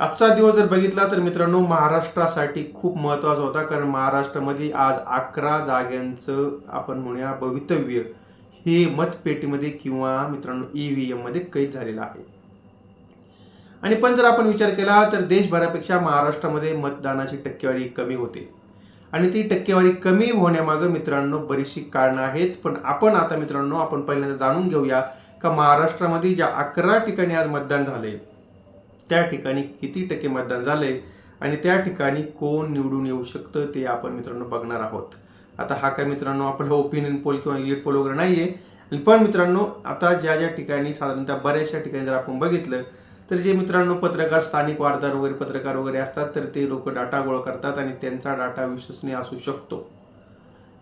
आजचा दिवस जर बघितला तर मित्रांनो महाराष्ट्रासाठी खूप महत्त्वाचा होता. कारण महाराष्ट्रामध्ये आज अकरा जाग्यांचं आपण म्हणूया भवितव्य हे मतपेटीमध्ये किंवा मित्रांनो ई व्ही एममध्ये कैद झालेलं आहे. आणि पण जर आपण विचार केला तर देशभरापेक्षा महाराष्ट्रामध्ये मतदानाची टक्केवारी कमी होते. आणि ती टक्केवारी कमी होण्यामागं मित्रांनो बरीचशी कारणं आहेत. पण आपण आता मित्रांनो आपण पहिल्यांदा जाणून घेऊया का महाराष्ट्रामध्ये ज्या अकरा ठिकाणी आज मतदान झाले त्या ठिकाणी किती टक्के मतदान झाले आणि त्या ठिकाणी कोण निवडून येऊ शकतं ते आपण मित्रांनो बघणार आहोत. आता हा काय मित्रांनो आपला ओपिनियन पोल किंवा गेट पोल वगैरे नाही आहे पण मित्रांनो आता ज्या ज्या ठिकाणी साधारणतः बऱ्याचशा ठिकाणी जर आपण बघितलं तर जे मित्रांनो पत्रकार स्थानिक वार्ताहर वगैरे पत्रकार वगैरे असतात तर ते लोक डाटा गोळा करतात आणि त्यांचा डाटा विश्वसनीय असू शकतो.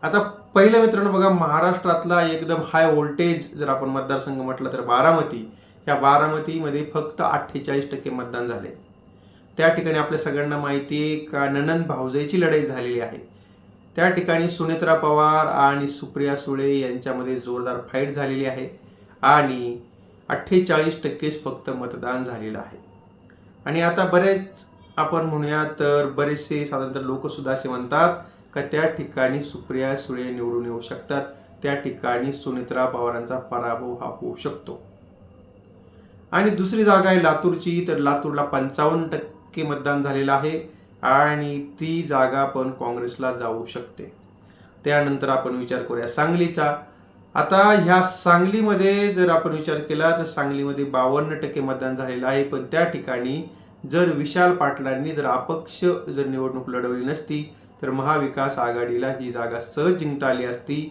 आता पहिलं मित्रांनो बघा महाराष्ट्रातला एकदम हाय व्होल्टेज जर आपण मतदारसंघ म्हटलं तर बारामती. या बारामतीमध्ये फक्त अठ्ठेचाळीस टक्के मतदान झाले. त्या ठिकाणी आपल्या सगळ्यांना माहिती आहे का ननंद भाऊजाईची लढाई झालेली आहे. त्या ठिकाणी सुनेत्रा पवार आणि सुप्रिया सुळे यांच्यामध्ये जोरदार फाईट झालेली आहे आणि अठ्ठेचाळीस टक्केच फक्त मतदान झालेलं आहे. आणि आता बरेच आपण म्हणूया तर बरेचसे साधारणतः लोकसुद्धा असे म्हणतात का त्या ठिकाणी सुप्रिया सुळे निवडून येऊ शकतात. त्या ठिकाणी सुनेत्रा पवारांचा पराभव हा होऊ शकतो. आणि दुसरी जागा आहे लातूरची तर लातूरला पंचावन्न टक्के मतदान झालेलं आहे आणि ती जागा पण काँग्रेसला जाऊ शकते. त्यानंतर आपण विचार करूया सांगलीचा. आता ह्या सांगलीमध्ये जर आपण विचार केला तर सांगलीमध्ये बावन्न टक्के मतदान झालेलं आहे. पण त्या ठिकाणी जर विशाल पाटलांनी जर अपक्ष जर निवडणूक लढवली नसती तर महाविकास आघाडीला ही जागा सहज जिंकता आली असती.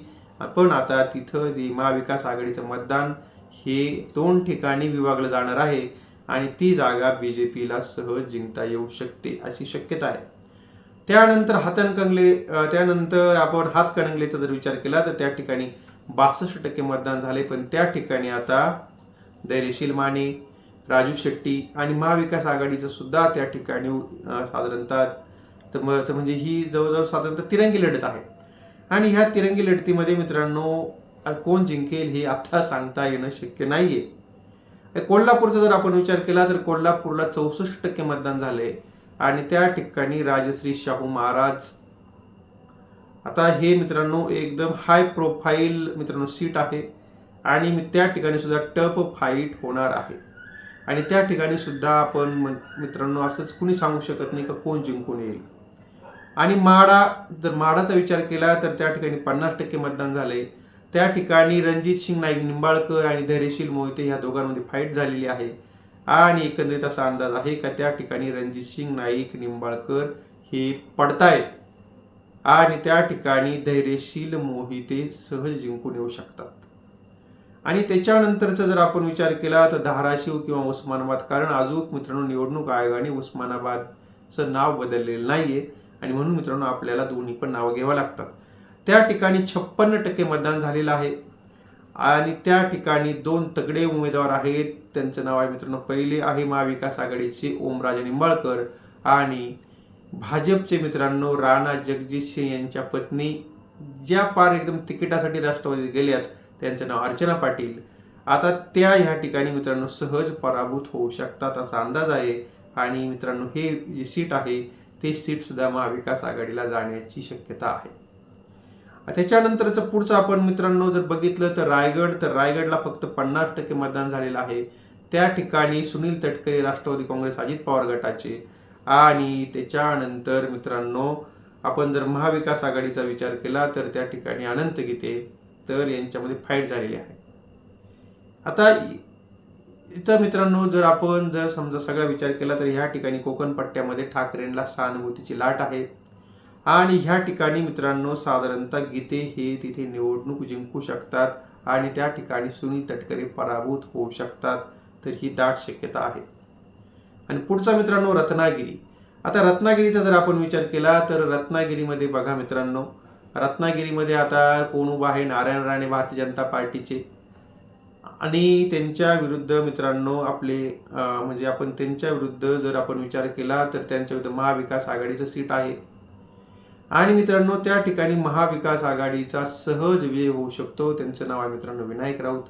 पण आता तिथं जी महाविकास आघाडीचं मतदान हे दोन ठिकाणी विभागलं जाणार आहे आणि ती जागा बी जे पीला सहज जिंकता येऊ शकते अशी शक्यता आहे. त्यानंतर हातनकंगले त्यानंतर आपण हातकणंगलेचा जर विचार केला तर त्या ठिकाणी बासष्ट टक्के मतदान झाले पण त्या ठिकाणी आता धैर्यशील माने राजू शेट्टी आणि महाविकास आघाडीचं सुद्धा त्या ठिकाणी साधारणतः तर तर म्हणजे ही जवळजवळ साधारणतः तिरंगी लढत आहे. आणि ह्या तिरंगी लढतीमध्ये मित्रांनो कोण जिंकेल हे आता सांगता येणं शक्य नाहीये. कोल्हापूरचा जर आपण विचार केला तर कोल्हापूरला चौसष्ट टक्के मतदान झाले आणि त्या ठिकाणी राजश्री शाहू महाराज. आता हे मित्रांनो एकदम हाय प्रोफाईल मित्रांनो सीट आहे. आणि मी त्या ठिकाणी सुद्धा टफ फाईट होणार आहे. आणि त्या ठिकाणी सुद्धा आपण म- मित्रांनो असंच कुणी सांगू शकत नाही का कोण जिंकून येईल. आणि माडा जर माडाचा विचार केला तर त्या ठिकाणी पन्नास टक्के मतदान झाले त्या ठिकाणी रणजित सिंग नाईक निंबाळकर आणि धैर्यशील मोहिते ह्या दोघांमध्ये फाईट झालेली आहे. आणि एकंदरीत असा अंदाज आहे का त्या ठिकाणी रणजित सिंग नाईक निंबाळकर हे पडतायत? आणि त्या ठिकाणी धैर्यशील मोहिते सहज जिंकून येऊ शकतात. आणि त्याच्यानंतरचा जर आपण विचार केला तर धाराशिव किंवा उस्मानाबाद कारण अजून मित्रांनो निवडणूक आयोगाने उस्मानाबादचं नाव बदललेलं नाहीये. आणि म्हणून मित्रांनो आपल्याला दोन्ही पण नावं घ्यावं लागतात. त्या ठिकाणी छप्पन्न टक्के मतदान झालेलं आहे. आणि त्या ठिकाणी दोन तगडे उमेदवार आहेत. त्यांचं नाव आहे मित्रांनो पहिले आहे महाविकास आघाडीचे ओमराजे निंबाळकर आणि भाजपचे मित्रांनो राणा जगजितसिंह यांच्या पत्नी ज्या पार एकदम तिकिटासाठी राष्ट्रवादीत गेल्यात त्यांचं नाव अर्चना पाटील. आता त्या ह्या ठिकाणी मित्रांनो सहज पराभूत होऊ शकतात असा अंदाज आहे. आणि मित्रांनो हे जी सीट आहे ते सीटसुद्धा महाविकास आघाडीला जाण्याची शक्यता आहे. त्याच्यानंतरचं पुढचं आपण मित्रांनो जर बघितलं तर रायगड तर रायगडला फक्त पन्नास टक्के मतदान झालेलं आहे. त्या ठिकाणी सुनील तटकरे राष्ट्रवादी काँग्रेस अजित पवार गटाचे. आणि त्याच्यानंतर मित्रांनो आपण जर महाविकास आघाडीचा विचार केला तर त्या ठिकाणी अनंत गीते तर यांच्यामध्ये फाईट झालेली आहे. आता इथं मित्रांनो जर आपण जर समजा सगळा विचार केला तर ह्या ठिकाणी कोकण पट्ट्यामध्ये ठाकरेंना सहानुभूतीची लाट आहे. आणि ह्या ठिकाणी मित्रांनो साधारणतः गीते हे तिथे निवडणूक जिंकू शकतात आणि त्या ठिकाणी सुनील तटकरे पराभूत होऊ शकतात तर ही दाट शक्यता आहे. आणि पुढचा मित्रांनो रत्नागिरी. आता रत्नागिरीचा जर आपण विचार केला तर रत्नागिरीमध्ये बघा मित्रांनो रत्नागिरीमध्ये आता कोण उभा आहे? नारायण राणे भारतीय जनता पार्टीचे. आणि त्यांच्या विरुद्ध मित्रांनो आपले म्हणजे आपण त्यांच्या विरुद्ध जर आपण विचार केला तर त्यांच्या विरुद्ध महाविकास आघाडीचं सीट आहे. आणि मित्रांनो त्या ठिकाणी महाविकास आघाडीचा सहज विजय होऊ शकतो. त्यांचं नाव आहे मित्रांनो विनायक राऊत.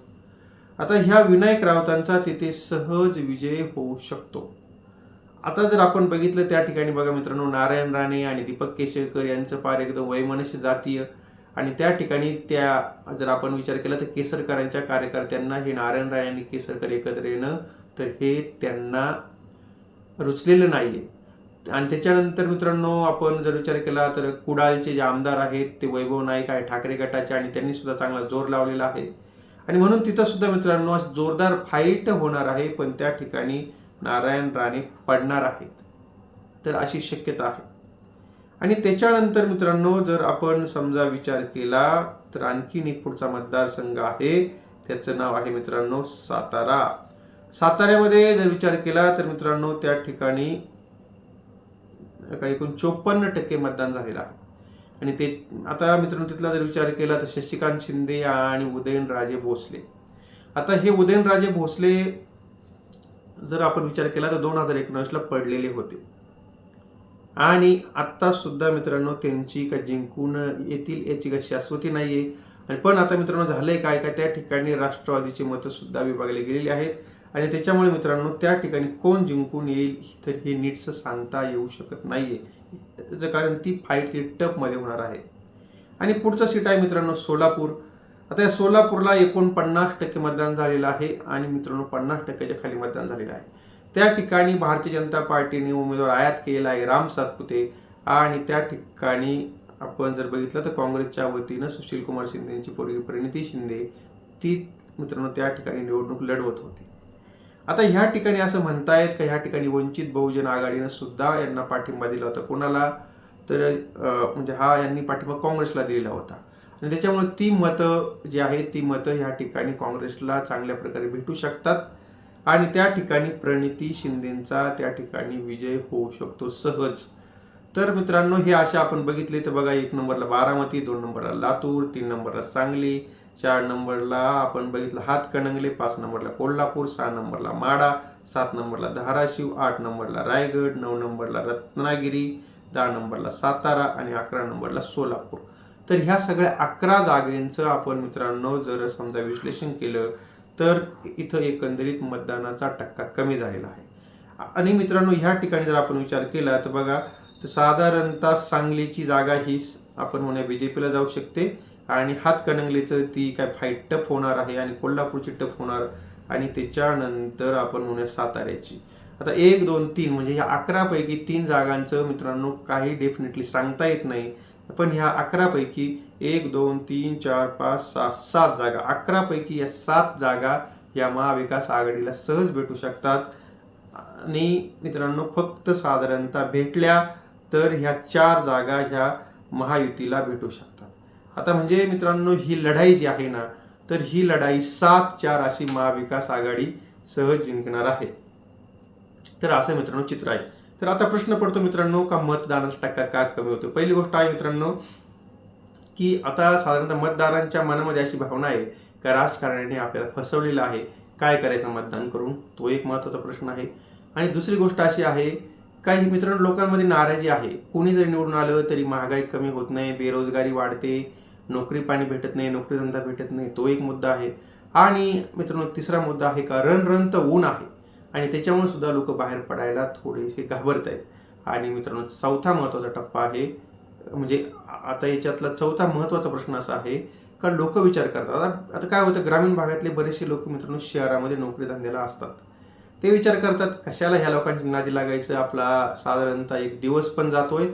आता ह्या विनायक राऊतांचा तिथे सहज विजय होऊ शकतो. आता जर आपण बघितलं त्या ठिकाणी बघा मित्रांनो नारायण राणे आणि दीपक केशरकर यांचं पार एकदम वैमनस्य जातीय आणि त्या ठिकाणी त्या जर आपण विचार केला तर केसरकरांच्या कार्यकर्त्यांना हे नारायण राणे आणि केसरकर एकत्र येणं तर हे त्यांना रुचलेलं नाहीये. आणि त्याच्यानंतर मित्रांनो आपण जर विचार केला तर कुडाळचे जे आमदार आहेत ते वैभव नाईक आहे ठाकरे गटाचे आणि त्यांनी सुद्धा चांगला जोर लावलेला आहे. आणि म्हणून तिथं सुद्धा मित्रांनो आज जोरदार फाईट होणार आहे पण त्या ठिकाणी नारायण राणे पडणार आहेत. तर अशी शक्यता आहे. आणि त्याच्यानंतर मित्रांनो जर आपण समजा विचार केला तर आणखीन एक पुढचा मतदारसंघ आहे. त्याचं नाव आहे मित्रांनो सातारा. साताऱ्यामध्ये जर विचार केला तर मित्रांनो त्या ठिकाणी का एकूण चोपन्न टक्के मतदान झालेलं आहे. आणि ते आता मित्रांनो तिथला जर विचार केला तर शशिकांत शिंदे आणि उदयनराजे भोसले. आता हे उदयनराजे भोसले जर आपण विचार केला तर दोन हजार एकोणीसला पडलेले होते. आणि आत्तासुद्धा मित्रांनो त्यांची का जिंकून येतील याची काही शाश्वती नाहीये. आणि पण आता मित्रांनो झालंय काय काय त्या ठिकाणी राष्ट्रवादीची मतंसुद्धा विभागली गेलेली आहेत. आणि त्याच्यामुळे मित्रांनो त्या ठिकाणी कोण जिंकून येईल तर हे नीटचं सांगता येऊ शकत नाही आहे त्याचं कारण ती फाईट ही टपमध्ये होणार आहे. आणि पुढचं सीट आहे मित्रांनो सोलापूर. आता या सोलापूरला एकोणपन्नास टक्के मतदान झालेलं आहे आणि मित्रांनो पन्नास टक्क्याच्या खाली मतदान झालेलं आहे. त्या ठिकाणी भारतीय जनता पार्टीने उमेदवार आयात केलेला आहे राम सातपुते. आणि त्या ठिकाणी आपण जर बघितलं तर काँग्रेसच्या वतीनं सुशील कुमार शिंदेची पूर्वी परिणिती शिंदे ती मित्रांनो त्या ठिकाणी निवडणूक लढवत होती. आता ह्या ठिकाणी असं म्हणतायत का ह्या ठिकाणी वंचित बहुजन आघाडीनं सुद्धा यांना पाठिंबा दिला होता? कोणाला? तर म्हणजे हा यांनी पाठिंबा काँग्रेसला दिलेला होता. आणि त्याच्यामुळे ती मतं जी आहेत ती मतं ह्या ठिकाणी काँग्रेसला चांगल्या प्रकारे भेटू शकतात. आणि त्या ठिकाणी प्रणिती शिंदेचा त्या ठिकाणी विजय होऊ शकतो सहज. तर मित्रांनो हे असे आपण बघितले. तर बघा एक नंबरला बारामती दोन नंबरला लातूर तीन नंबरला सांगली चार नंबरला आपण बघितलं हातकणंगले पाच नंबरला कोल्हापूर सहा नंबरला माडा सात नंबरला धाराशिव आठ नंबरला रायगड नऊ नंबरला रत्नागिरी दहा नंबरला सातारा आणि अकरा नंबरला सोलापूर. तर ह्या सगळ्या अकरा जागेंचं आपण मित्रांनो जर समजा विश्लेषण केलं तर इथं एकंदरीत मतदानाचा टक्का कमी झालेला आहे. आणि मित्रांनो ह्या ठिकाणी जर आपण विचार केला तर बघा तर साधारणतः सांगलीची जागा ही आपण म्हणूया बी जे पीला जाऊ शकते. आणि हातकणंगलेचं ती काय फाईट टफ होणार आहे आणि कोल्हापूरची टफ होणार आणि त्याच्यानंतर आपण म्हणूया साताऱ्याची. आता एक दोन तीन म्हणजे ह्या अकरापैकी तीन जागांचं मित्रांनो काही डेफिनेटली सांगता येत नाही. पण ह्या अकरापैकी एक दोन तीन चार पाच सहा सात जागा. अकरापैकी या सात जागा या महाविकास आघाडीला सहज भेटू शकतात. आणि मित्रांनो फक्त साधारणतः भेटल्या तर ह्या चार जागा ह्या महायुतीला भेटू शकतात. आता म्हणजे मित्रांनो ही लढाई जी आहे ना तर ही लढाई सात चार अशी महाविकास आघाडी सहज जिंकणार आहे. तर असं मित्रांनो चित्र आहे. तर आता प्रश्न पडतो मित्रांनो का मतदानाचा टक्का का कमी होतो पहिली गोष्ट आहे मित्रांनो की आता साधारणतः मतदारांच्या मनामध्ये अशी भावना आहे का राजकारण्याने आपल्याला फसवलेलं आहे? काय करायचं मतदान करून? तो एक महत्त्वाचा प्रश्न आहे. आणि दुसरी गोष्ट अशी आहे काही मित्रांनो लोकांमध्ये नाराजी आहे. कोणी जरी निवडून आलं तरी महागाई कमी होत नाही बेरोजगारी वाढते नोकरी पाणी भेटत नाही नोकरी धंदा भेटत नाही तो एक मुद्दा आहे. आणि मित्रांनो तिसरा मुद्दा आहे का रणरणत ऊन आहे. आणि त्याच्यामुळे सुद्धा लोक बाहेर पडायला थोडेसे घाबरत आहेत. आणि मित्रांनो चौथा महत्त्वाचा टप्पा आहे म्हणजे आता याच्यातला चौथा महत्त्वाचा प्रश्न असा आहे का लोक विचार करतात. आता आता काय होतं ग्रामीण भागातले बरेचसे लोक मित्रांनो शहरामध्ये नोकरी धंद्याला असतात. ते विचार करतात कशाला ह्या लोकांची नादी लागायचं? आपला साधारणतः एक दिवस पण जातोय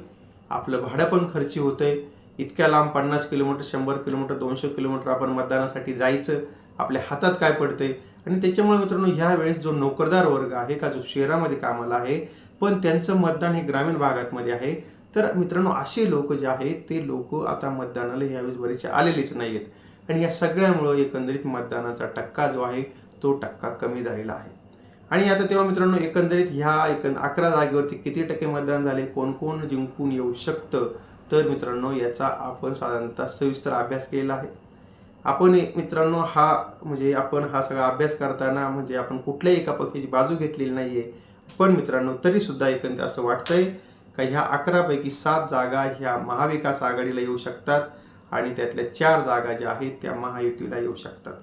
आपलं भाडं पण खर्ची होतंय. इतक्या लांब पन्नास किलोमीटर शंभर किलोमीटर दोनशे किलोमीटर आपण मतदानासाठी जायचं आपल्या हातात काय पडतंय? आणि त्याच्यामुळे मित्रांनो ह्या वेळेस जो नोकरदार वर्ग आहे का जो शहरामध्ये कामाला आहे पण त्यांचं मतदान हे ग्रामीण भागातमध्ये आहे. तर मित्रांनो असे लोक जे आहेत ते लोक आता मतदानाला यावेळेस बरेचसे आलेलेच नाही आहेत आणि या सगळ्यामुळं एकंदरीत मतदानाचा टक्का जो आहे तो टक्का कमी झालेला आहे. आणि आता तेव्हा मित्रांनो एकंदरीत ह्या एकंद अकरा जागेवरती किती टक्के मतदान झाले? कोण कोण जिंकून येऊ शकतं? तर मित्रांनो याचा आपण साधारणतः सविस्तर अभ्यास केलेला आहे. आपण एक मित्रांनो हा म्हणजे आपण हा सगळा अभ्यास करताना म्हणजे आपण कुठल्याही एका पक्षाची बाजू घेतलेली नाही आहे पण मित्रांनो तरीसुद्धा एकंदर असं वाटतंय का ह्या अकरापैकी सात जागा ह्या महाविकास आघाडीला येऊ शकतात आणि त्यातल्या चार जागा ज्या आहेत त्या महायुतीला येऊ शकतात.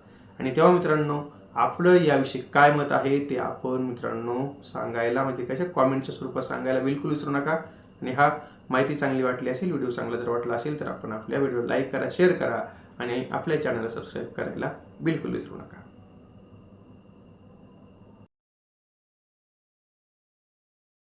आणि तेव्हा मित्रांनो आपलं याविषयी काय मत आहे ते आपण मित्रांनो सांगायला म्हणजे कशा कॉमेंटच्या स्वरूपात सांगायला बिलकुल विसरू नका. आणि हा माहिती चांगली वाटली असेल व्हिडिओ चांगला जर वाटला असेल तर आपण आपल्या व्हिडिओ लाईक करा शेअर करा आणि आपल्या चॅनलला सबस्क्राईब करायला बिलकुल विसरू नका.